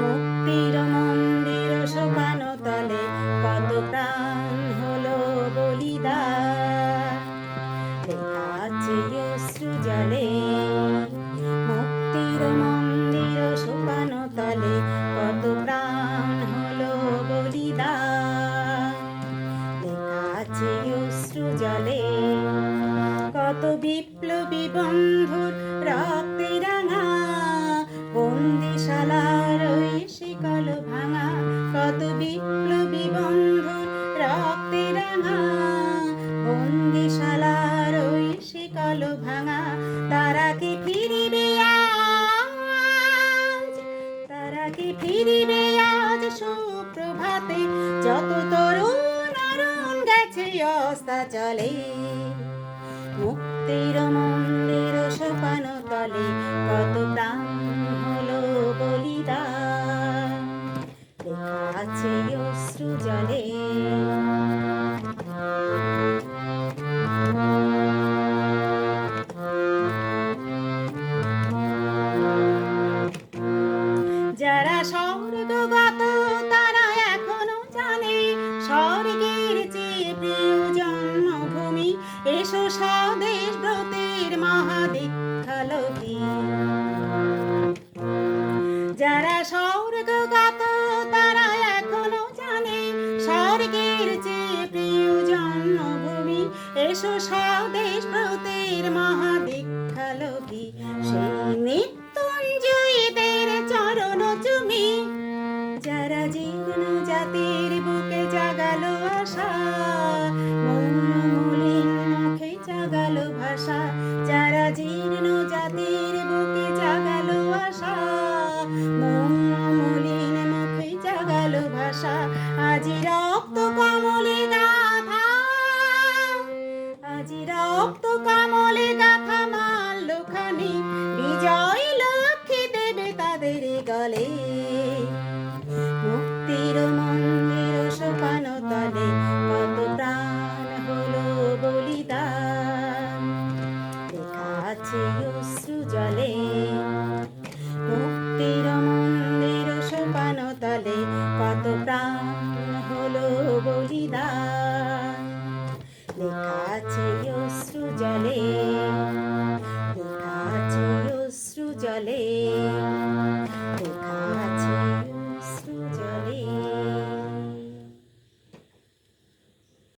মুক্তির মন্দির সোপান তলে কত প্রাণ হলো বলিদান। অশ্রু জলে মুক্তির মন্দির সোপান তলে কত প্রাণ হলো বলিদান। আছে অশ্রু জলে কত বিপ্লবী বন্ধুর রক্তে কত বিপ্লবী বন্ধুর রক্তে রাঙা, বন্দিশালার ওই শিকল ভাঙা তারা কি ফিরিবে তারা কি ফিরিবে আজ সুপ্রভাতে, যত তরুণ গেছে অস্তা চলে মুক্তির মন্দির সোপান তলে আছে অশ্রু জলে। যারা স্বর্গগত তারা এখনও জানে স্বর্গের চেয়ে প্রিয় জন্মভূমি এসো স্বদেশ এসো স্বদেশ ব্রতের মহাদীক্ষালভী সেই মৃত্যুঞ্জয়ীদের চরণ চুমি। যারা জীর্ণ জাতির বুকে জাগালো আশা মুখে জাগালো ভাষা। যারা জীর্ণ জাতির বুকে জাগালো আশা মৌন মুখে জাগালো ভাষা। আজি রক্ত কমলে গাথা আজি রক্ত কামলে গাথা বিজয় লক্ষ্মী দেবে তাদের গলে। মুক্তির মন্দির সোপান তলে কত প্রাণ হলো বলিদান। জলে వలే